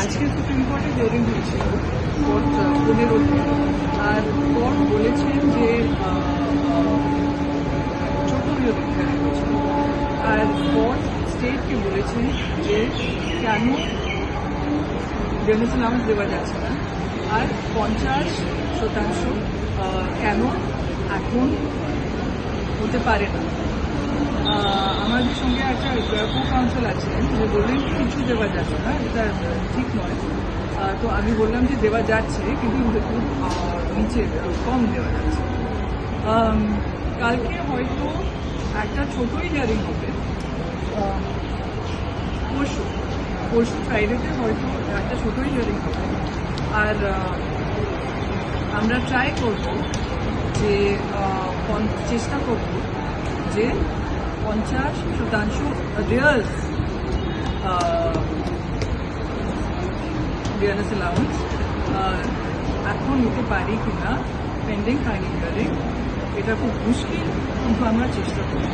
আজকে সুপ্রিম কোর্টে হিয়ারিং হয়েছিল কোর্ট পনেরো আর কোর্ট বলেছেন যে ছোট হিয়ারিং হয়েছিল আর কোর্ট স্টেটকে বলেছেন যে, কেন বেনিস অ্যালাউন্স দেওয়া যাচ্ছে না? আর পঞ্চাশ শতাংশ কেন এখন হতে পারে না? আমাদের সঙ্গে কাউন্সিল আছেন যে বললেন কিছু দেওয়া যাচ্ছে না, এটা ঠিক নয়। তো আমি বললাম যে দেওয়া যাচ্ছে, কিন্তু খুব নিচে কম দেওয়া যাচ্ছে। কালকে হয়তো একটা ছোটই হিয়ারিং হবে। পরশু পরশু ফ্রাইডেতে হয়তো একটা ছোটই হিয়ারিং হবে। আর আমরা ট্রাই করব যে চেষ্টা করব যে পঞ্চাশ শতাংশ রিয়ার্স রিয়ার্স অ্যালাউন্স এখন নিতে পারি কিনা পেন্ডিং ফাইনিং হিয়ারিং এটা খুব মুশকিল, কিন্তু আমরা চেষ্টা করব।